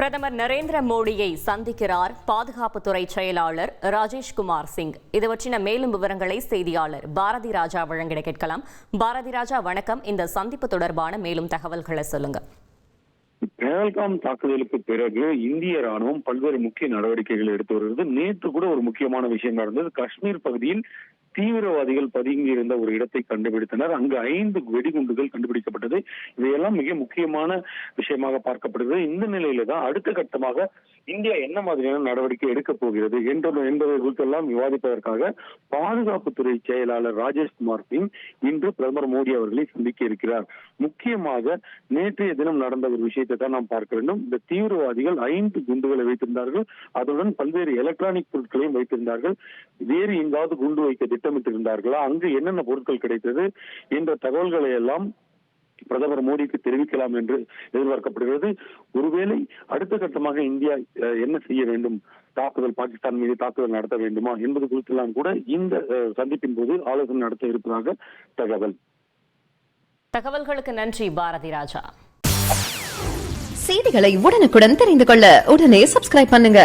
பிரதமர் நரேந்திர மோடியை சந்திக்கிறார் பாதுகாப்புத்துறை செயலாளர் ராஜேஷ்குமார் சிங். இது பற்றின மேலும் விவரங்களை செய்தியாளர் பாரதி ராஜா வழங்கிட கேட்கலாம். பாரதி ராஜா வணக்கம். இந்த சந்திப்பு தொடர்பான மேலும் தகவல்களை சொல்லுங்க. பேல்காம் தாக்குதலுக்கு பிறகு இந்திய ராணுவம் பல்வேறு முக்கிய நடவடிக்கைகள் எடுத்து வருகிறது. நேற்று கூட ஒரு முக்கியமான விஷயம் நடந்தது காஷ்மீர் பகுதியில் தீவிரவாதிகள் பதுங்கி இருந்த ஒரு இடத்தை கண்டுபிடித்தனர். அங்கு ஐந்து வெடிகுண்டுகள் கண்டுபிடிக்கப்பட்டது. இதையெல்லாம் மிக முக்கியமான விஷயமாக பார்க்கப்படுகிறது. இந்த நிலையில தான் அடுத்த கட்டமாக இந்தியா என்ன மாதிரியான நடவடிக்கை எடுக்க போகிறது என்ற என்பதை குறித்தெல்லாம் விவாதிப்பதற்காக பாதுகாப்புத்துறை செயலாளர் ராஜேஷ்குமார் சிங் இன்று பிரதமர் மோடி அவர்களை சந்திக்க இருக்கிறார். முக்கியமாக நேற்றைய தினம் நடந்த ஒரு விஷயத்தை தான் நாம் பார்க்க வேண்டும். இந்த தீவிரவாதிகள் ஐந்து குண்டுகளை வைத்திருந்தார்கள். அதுடன் பல்வேறு எலக்ட்ரானிக் பொருட்களையும் வைத்திருந்தார்கள். வேறு எங்காவது குண்டு வைக்க திட்டமிட்டிருந்தார்களா? அங்கு என்னென்ன பொருட்கள் கிடைத்தது? என்ற தகவல்களை எல்லாம் பிரதமர் மோடிக்கு தெரிவிக்கலாம் என்று எதிர்பார்க்கப்படுகிறது. ஒருவேளை அடுத்த கட்டமாக இந்தியா என்ன செய்ய வேண்டும்? தாக்குதல் பாகிஸ்தான் மீது தாக்குதல் நடத்த வேண்டுமா? என்பது குறித்தெல்லாம் கூட இந்த சந்திப்பின் போது ஆலோசனை நடத்த இருப்பதாக தகவல். தகவல்களுக்கு நன்றி பாரதி ராஜா. செய்திகளை உடனுக்குடன் தெரிந்து கொள்ள உடனே சப்ஸ்கிரைப் பண்ணுங்க.